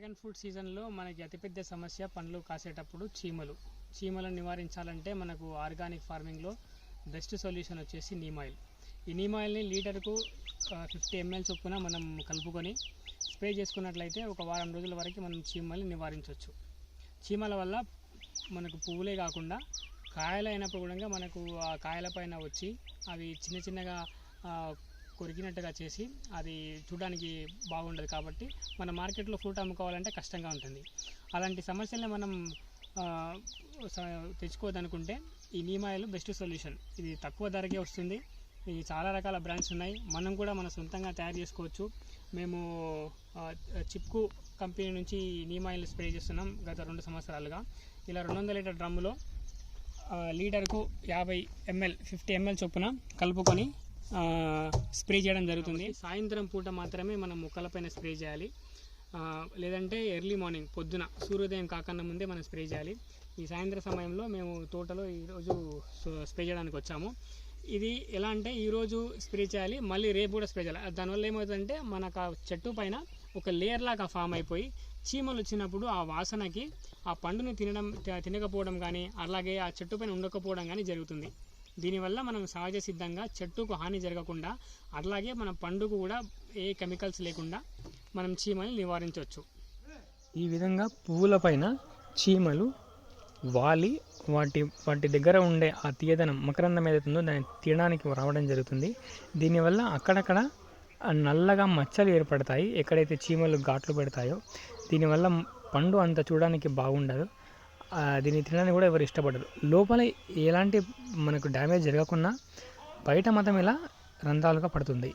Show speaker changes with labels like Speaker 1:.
Speaker 1: Dragon fruit సీజన్లో మనకి అతిపెద్ద సమస్య పండ్లు కాసేటప్పుడు చీమలు. చీమలను నివారించాలంటే మనకు ఆర్గానిక్ ఫార్మింగ్లో బెస్ట్ సొల్యూషన్ వచ్చేసి నీమాయిల్. ఈ నీమాయిల్ని లీటర్కు ఫిఫ్టీ ఎంఎల్ చొప్పున మనం కలుపుకొని స్ప్రే చేసుకున్నట్లయితే ఒక వారం రోజుల వరకు మనం చీమల్ని నివారించవచ్చు చీమల వల్ల మనకు పువ్వులే కాకుండా కాయలు అయినప్పుడు కూడా మనకు ఆ కాయల పైన వచ్చి అవి చిన్న చిన్నగా కొరికినట్టుగా చేసి అది చూడడానికి బాగుండదు కాబట్టి మన మార్కెట్లో ఫ్రూట్ అమ్ముకోవాలంటే కష్టంగా ఉంటుంది. అలాంటి సమస్యల్ని మనం స- తెచ్చుకోవద్దనుకుంటే ఈ నీమాయిల్ బెస్ట్ సొల్యూషన్. ఇది తక్కువ ధరకే వస్తుంది. ఇది చాలా రకాల బ్రాండ్స్ ఉన్నాయి. మనం కూడా మన సొంతంగా తయారు చేసుకోవచ్చు. మేము చిప్కు కంపెనీ నుంచి నీమాయిల్ స్ప్రే చేస్తున్నాం గత రెండు సంవత్సరాలుగా. ఇలా రెండు వందల లీటర్ డ్రమ్ములో లీటర్కు యాభై ఎంఎల్ ఫిఫ్టీ ఎంఎల్ చొప్పున కలుపుకొని స్ప్రే చేయడం జరుగుతుంది. సాయంత్రం పూట మాత్రమే మనం మొక్కలపైన స్ప్రే చేయాలి. లేదంటే ఎర్లీ మార్నింగ్ పొద్దున సూర్యోదయం కాకుండా ముందే మనం స్ప్రే చేయాలి. ఈ సాయంత్రం సమయంలో మేము తోటలో ఈరోజు స్ప్రే చేయడానికి వచ్చాము. ఇది ఎలా అంటే ఈరోజు స్ప్రే చేయాలి మళ్ళీ రేపు కూడా స్ప్రే చేయాలి. దానివల్ల ఏమవుతుందంటే మనకు ఆ చెట్టు పైన ఒక లేయర్ లాగా ఫామ్ అయిపోయి చీమలు వచ్చినప్పుడు ఆ వాసనకి ఆ పండుని తినడం తినకపోవడం కానీ అలాగే ఆ చెట్టు పైన ఉండకపోవడం కానీ జరుగుతుంది. దీనివల్ల మనం సహజ సిద్ధంగా చెట్టుకు హాని జరగకుండా అట్లాగే మన పండుకు కూడా ఏ కెమికల్స్ లేకుండా మనం చీమల్ని నివారించవచ్చు.
Speaker 2: ఈ విధంగా పువ్వులపైన చీమలు వాలి వాటి వాటి దగ్గర ఉండే ఆ తీయదనం మకరందం ఏదైతుందో దాన్ని తినడానికి రావడం జరుగుతుంది. దీనివల్ల అక్కడక్కడ నల్లగా మచ్చలు ఏర్పడతాయి ఎక్కడైతే చీమలు ఘాట్లు పెడతాయో. దీనివల్ల పండు అంత చూడడానికి బాగుండదు. దీన్ని తినడానికి కూడా ఎవరు ఇష్టపడరు. లోపల ఎలాంటి మనకు డ్యామేజ్ జరగకుండా బయట మాత్రం ఇలా రంధ్రాలుగా పడుతుంది.